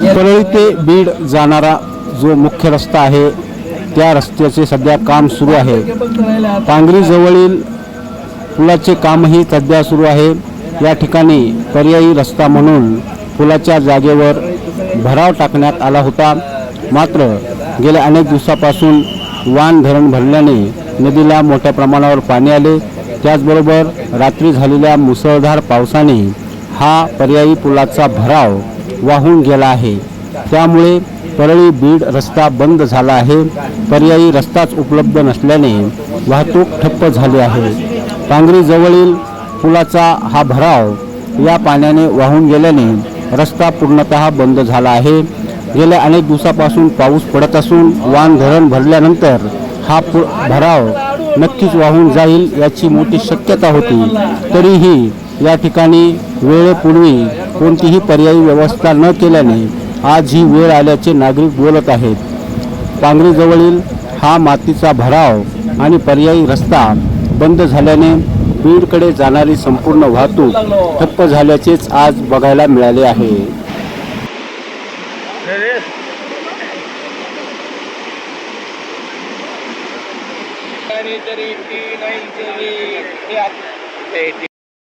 परळी ते बीड जाणारा जो मुख्य रस्ता आहे त्या रस्त्याचे सध्या काम सुरू आहे. पांगरीजवळील पुलाचे कामही सध्या सुरू आहे. या ठिकाणी पर्यायी रस्ता म्हणून पुलाच्या जागेवर भराव टाकण्यात आला होता. मात्र गेल्या अनेक दिवसापासून वान धरण भरल्याने नदीला मोठ्या प्रमाणावर पाणी आले. त्याचबरोबर रात्री झालेल्या मुसळधार पावसाने हा पर्यायी पुलाचा भराव वाहून गेला आहे. त्यामुळे परळी बीड रस्ता बंद झाला आहे. पर्यायी रस्ताच उपलब्ध नसल्याने वाहतूक ठप्प झाली आहे. पांगरीजवळील पुलाचा हा भराव या पाण्याने वाहून गेल्याने रस्ता पूर्णतः बंद झाला आहे. गेल्या अनेक दिवसापासून पाऊस पडत असून वान धरण भरल्यानंतर हा पु भराव नक्कीच वाहून जाईल याची मोठी शक्यता होती. तरीही या ठिकाणी वेळेपूर्वी कोणतीही पर्यायी व्यवस्था न केल्याने आज ही वेळ आल्याचे नागरिक बोलत आहेत. पांगरीजवळील हा मातीचा भराव आणि पर्यायी रस्ता बंद झाल्याने बीडकडे जाणारी संपूर्ण वाहतूक ठप्प झाल्याचेच आज बघायला मिळाले आहे. तरी